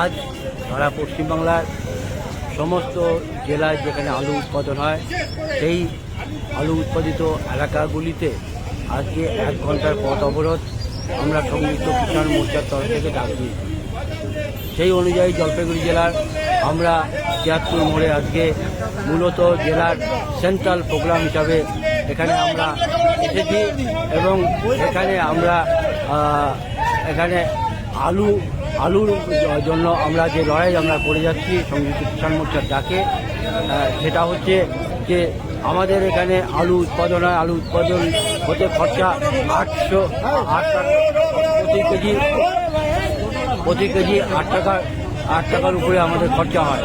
আজ সারা পশ্চিমবাংলার সমস্ত জেলায় যেখানে আলু উৎপাদন হয়, সেই আলু উৎপাদিত এলাকাগুলিতে আজকে এক ঘণ্টার পথ অবরোধ আমরা সংযুক্ত কিষাণ মোর্চার তরফ থেকে ডাক দিয়েছি। সেই অনুযায়ী জলপাইগুড়ি জেলার আমরা তিয়াত্তর মোড়ে আজকে মূলত জেলার সেন্ট্রাল প্রোগ্রাম হিসাবে এখানে আমরা এসেছি এবং এখানে আমরা এখানে আলু আলুর জন্য আমরা যে লড়াই আমরা করে যাচ্ছি সংযুক্ত কিষাণ মোর্চার ডাকে সেটা হচ্ছে যে আমাদের এখানে আলু উৎপাদন হয়, আলু উৎপাদন হতে খরচা আটশো, আট টাকা প্রতি কেজি প্রতি কেজি আট টাকা, আট টাকার উপরে আমাদের খরচা হয়।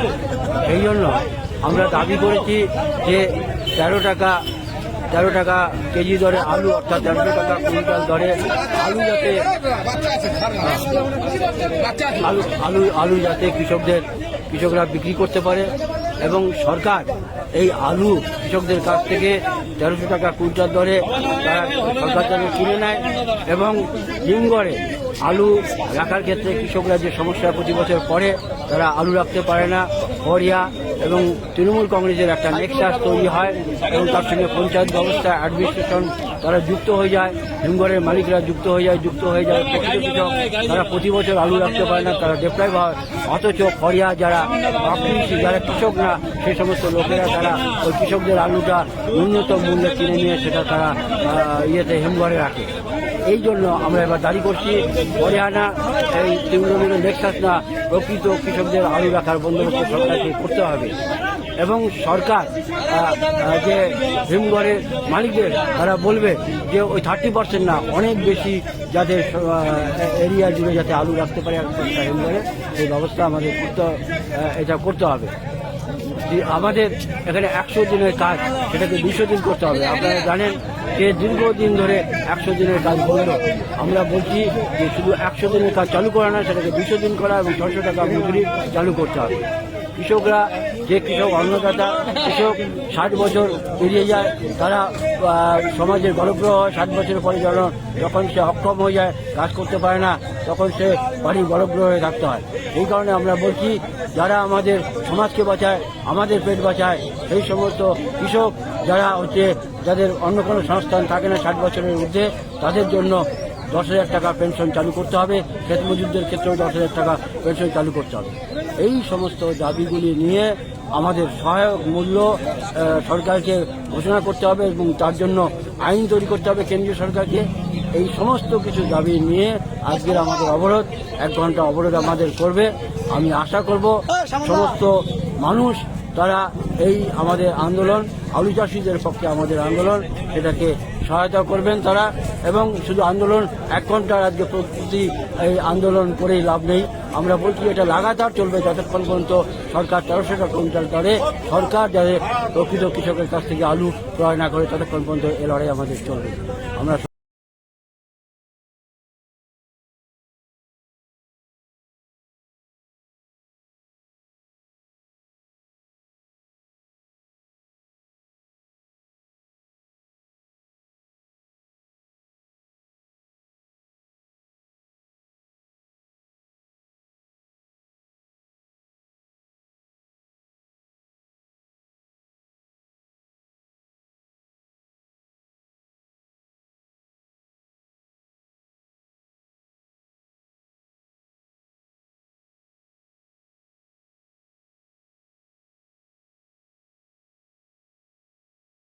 সেই জন্য আমরা দাবি করেছি যে তেরো টাকা তেরো টাকা কেজি দরে আলু, অর্থাৎ তেরোশো টাকা কুইন্টাল দরে আলু যাতে, আলু আলু আলু যাতে কৃষকদের, কৃষকরা বিক্রি করতে পারে এবং সরকার এই আলু কৃষকদের কাছ থেকে তেরোশো টাকা কুইন্টাল দরে তারা সরকার যেন কিনে নেয় এবং হিমগড়ে আলু রাখার ক্ষেত্রে কৃষকরা যে সমস্যা প্রতি বছর পরে তারা আলু রাখতে পারে না ফরিয়া এবং তৃণমূল কংগ্রেসের একটা নেক্সাস তৈরি হয় এবং তার সঙ্গে পঞ্চায়েত ব্যবস্থা অ্যাডমিনিস্ট্রেশন তারা যুক্ত হয়ে যায় হিমঘরের মালিকরা যুক্ত হয়ে যায়, যুক্ত হয়ে যায়। তারা প্রতি বছর আলু রাখতে পারে না, তারা ডেপ্রাইভ হয়। অথচ ফরিয়া যারা যারা কৃষক না সেই সমস্ত লোকেরা তারা ওই কৃষকদের আলুটা ন্যূনতম মূল্যে কিনে নিয়ে সেটা তারা ইয়েতে হিমঘরে রাখে। এই জন্য আমরা এবার দাবি করছি হরিয়ানা এই তৃণমূলের নেক্সাস না প্রকৃত কৃষকদের আলু রাখার বন্দোবস্ত সরকারকে করতে হবে। এবং সরকার যে হিমঘরের মালিকদের, তারা বলবে যে ওই থার্টি পার্সেন্ট না, অনেক বেশি যাদের এরিয়া জুড়ে যাতে আলু রাখতে পারে হিমঘরে, সেই ব্যবস্থা আমাদের করতে এটা করতে হবে। যে আমাদের এখানে একশো দিনের কাজ সেটাকে দুশো দিন করতে হবে। আপনারা জানেন যে দীর্ঘদিন ধরে একশো দিনের কাজ বলল আমরা বলছি যে শুধু একশো দিনের কাজ চালু করা না, সেটাকে দুশো দিন করা এবং ছশো টাকা মজুরি চালু করতে হবে। কৃষকরা, যে কৃষক অন্নদাতা, কৃষক ষাট বছর পেরিয়ে যায়, তারা সমাজের গর্বগ্রহ হয় ষাট বছরের পরে যখন যখন সে অক্ষম হয়ে যায়, কাজ করতে পারে না, তখন সে বাড়ির গর্বগ্রহ হয়ে থাকতে হয়। এই কারণে আমরা বলছি, যারা আমাদের সমাজকে বাঁচায়, আমাদের পেট বাঁচায়, সেই সমস্ত কৃষক যারা হচ্ছে, যাদের অন্য কোনো সংস্থান থাকে না ষাট বছরের ঊর্ধ্বে, তাদের জন্য দশ হাজার টাকা পেনশন চালু করতে হবে। ক্ষেত মজুরদের ক্ষেত্রেও দশ হাজার টাকা পেনশন চালু করতে হবে। এই সমস্ত দাবিগুলি নিয়ে আমাদের সহায়ক মূল্য সরকারকে ঘোষণা করতে হবে এবং তার জন্য আইন তৈরি করতে হবে কেন্দ্রীয় সরকারকে। এই সমস্ত কিছু দাবি নিয়ে আজকের আমাদের অবরোধ এক ঘণ্টা অবরোধ আমাদের করবে। আমি আশা করব সমস্ত মানুষ তারা এই আমাদের আন্দোলন, আলু চাষিদের পক্ষে আমাদের আন্দোলন, এটাকে সহায়তা করবেন তারা এবং শুধু আন্দোলন, এক ঘণ্টার আজকে প্রতি এই আন্দোলন করেই লাভ নেই। আমরা বলছি এটা লাগাতার চলবে যতক্ষণ পর্যন্ত সরকার তেরোশো টাকা কুইন্টাল দরে, সরকার যাতে প্রকৃত কৃষকের কাছ থেকে আলু ক্রয় না করে ততক্ষণ পর্যন্ত এ লড়াই আমাদের চলবে। আমরা